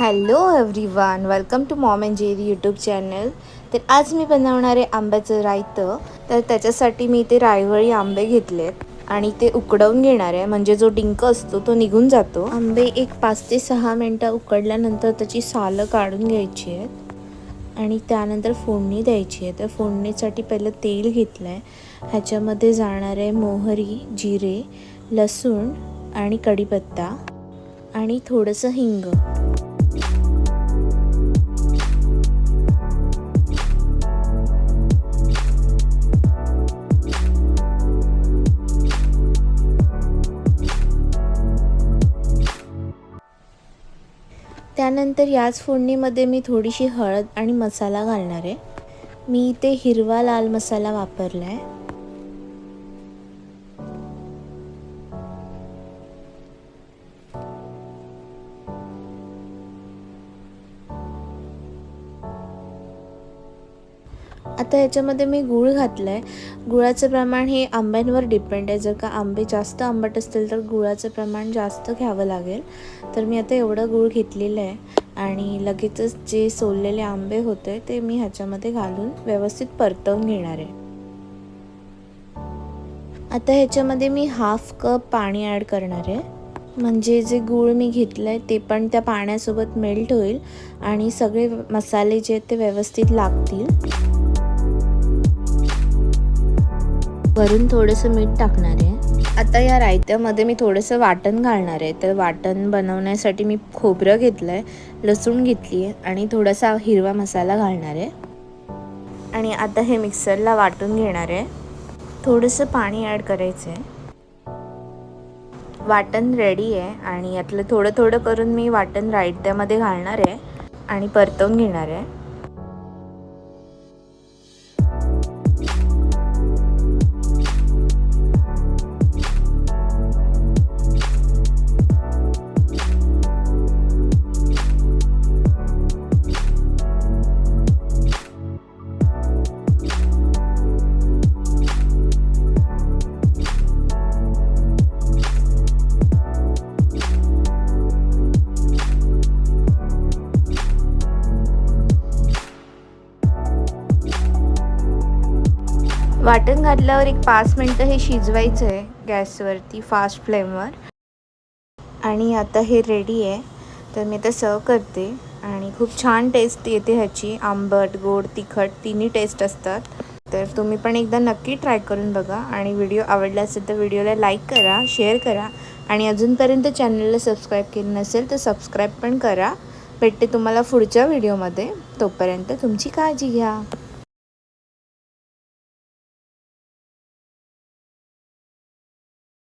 Hello everyone welcome to mom and Jerry YouTube channel तर आज मी बनवणार आहे आंब्याचं रायतं. तर त्याच्यासाठी मी ते रायवळी आंबे घेतलेत आणि ते उकडवून घेणार आहे. म्हणजे जो डिंक असतो तो निघून जातो. आंबे एक पाच ते सहा मिनटं उकडल्यानंतर त्याची सालं काढून घ्यायची आहेत. आणि त्यानंतर फोडणी द्यायची आहे. तर फोडणीसाठी पहिलं तेल घेतलं आहे ह्याच्यामध्ये जाणार आहे मोहरी जिरे लसूण आणि कढीपत्ता आणि थोडंसं हिंग. त्यानंतर याच फोडणीमध्ये मी थोडीशी हळद आणि मसाला घालणार आहे. मी इथे हिरवा लाल मसाला वापरला आहे आता याच्यामध्ये मी गूळ घातलं आहे गुळाचं प्रमाण हे आंब्यांवर डिपेंड आहे. जर का आंबे जास्त आंबट असतील तर गुळाचं प्रमाण जास्त घ्यावं लागेल. तर मी आता एवढं गूळ घेतलेलं आहे. आणि लगेचच जे सोललेले आंबे होते ते मी ह्याच्यामध्ये घालून व्यवस्थित परतवून घेणार आहे. आता ह्याच्यामध्ये मी हाफ कप पाणी ॲड करणार आहे. म्हणजे जे गूळ मी घेतलं आहे ते पण त्या पाण्यासोबत मेल्ट होईल. आणि सगळे मसाले जे आहेत ते व्यवस्थित लागतील. वरून थोडंसं मीठ टाकणार आहे. आता या रायत्यामध्ये मी थोडंसं वाटण घालणार आहे. तर वाटण बनवण्यासाठी मी खोबरं घेतलं आहे लसूण घेतली आहे आणि थोडासा हिरवा मसाला घालणार आहे. आणि आता हे मिक्सरला वाटून घेणार आहे. थोडंसं पाणी ॲड करायचं आहे वाटण रेडी आहे आणि यातलं थोडं थोडं करून मी वाटण रायत्यामध्ये घालणार आहे आणि परतवून घेणार आहे. वाटण घातल्यावर एक पाच मिनटं हे शिजवायचं आहे गॅसवरती फास्ट फ्लेमवर आणि आता हे रेडी आहे. तर मी आता सर्व करते. आणि खूप छान टेस्ट येते ह्याची. आंबट गोड तिखट तिन्ही टेस्ट असतात. तर तुम्ही पण एकदा नक्की ट्राय करून बघा. आणि व्हिडिओ आवडला असेल तर व्हिडिओला लाईक करा शेअर करा. आणि अजूनपर्यंत चॅनलला सबस्क्राईब केलं नसेल तर सबस्क्राईब पण करा. भेटते तुम्हाला पुढच्या व्हिडिओमध्ये तोपर्यंत तुमची काळजी घ्या.